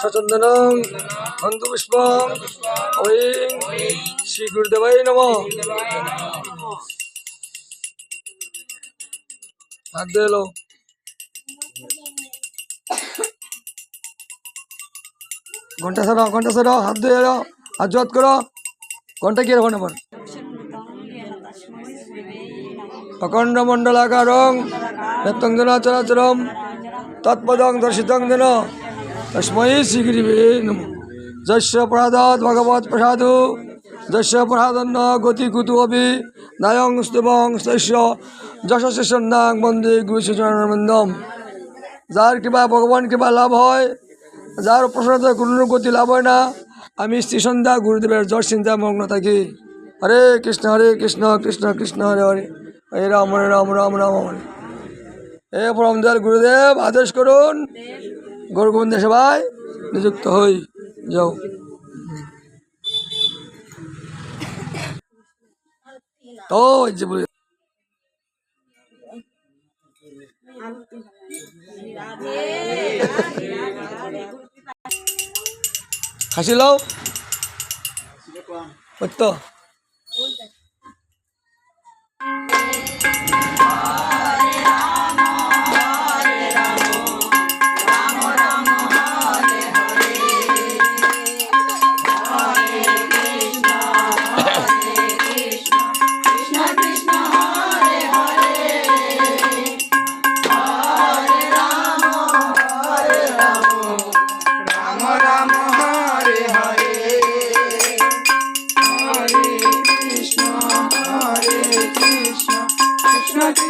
সচন্দনং বন্ধুপুষ্পং ওই শ্রী গুরুদেবাই নম। হাত দিয়ে এলো। ঘণ্টা সরাও ঘণ্টা সরাও হাত দিয়ে এলো। হাত জত করো। ঘণ্টা কি রাখো নেবার অখণ্ড মণ্ডলাকারং রত্তং চরাচরম তৎপদং দর্শিতং যেন তস্মৈ শ্রীগুরিবে নম যস্য প্রসাদাৎ ভগবৎ প্রসাদু যস্য প্রসাদন্ন গতি কুতু অপি নায়ং স্তবং তস্য যশস্য সন্ধ্যাং বন্দে গুরুচরণবন্দম যার কিবা ভগবান কিবা লাভ হয়, যার প্রসাদ কোনো গতি লাভ হয় না, আমি শ্রী সন্ধ্যা গুরুদেবের যশ চিন্তা মগ্ন থাকি। হরে কৃষ্ণ হরে কৃষ্ণ কৃষ্ণ কৃষ্ণ, হরে হরে। হরে রাম হরে রাম রাম রাম, হরে। হে পরমদয়াল গুরুদেব, আদেশ করুন। গৌরগোবিন্দ সেবায় নিযুক্ত হই যাও। তো যে বলি লও। তো Krishna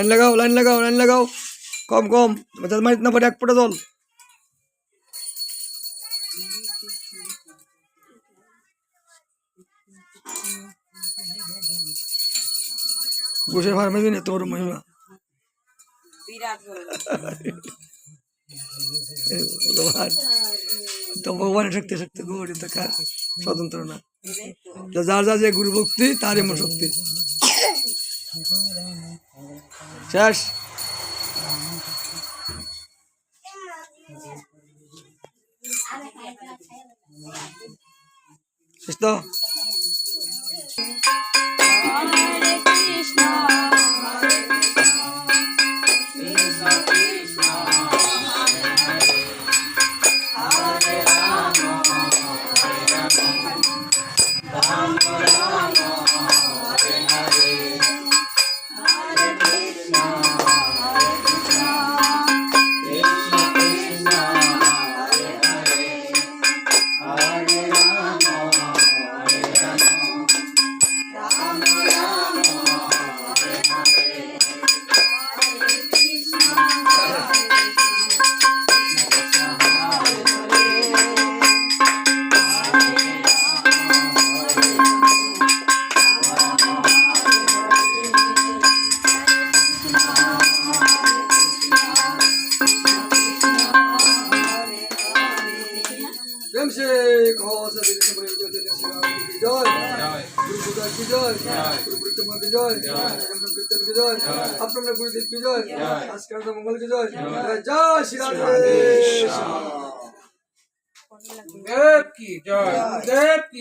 line লাগাও লাইন লাগাও লাইন লাগাও। কম কম। যাতে মারিত না পারে এক ফোঁটা জল। গোসের ভার মেবি না তোর মহিমা। ভগবান তো ভগবানের শক্তি শক্তি গৌরী তো স্বতন্ত্র না। যার যার যে গুরু ভক্তি তার এমন শক্তি। শেষ। শেষ তো? ঘোষ কৃষ্ণ বলে জয় জয় কি জয় গুরু বুদাস কি জয় গুরু কি জয় কীর্তন কীর্তন কি জয় আপনার গুরুদেব কি জয় আজকের মঙ্গল কি জয় জয় দেব কি জয় দেব কি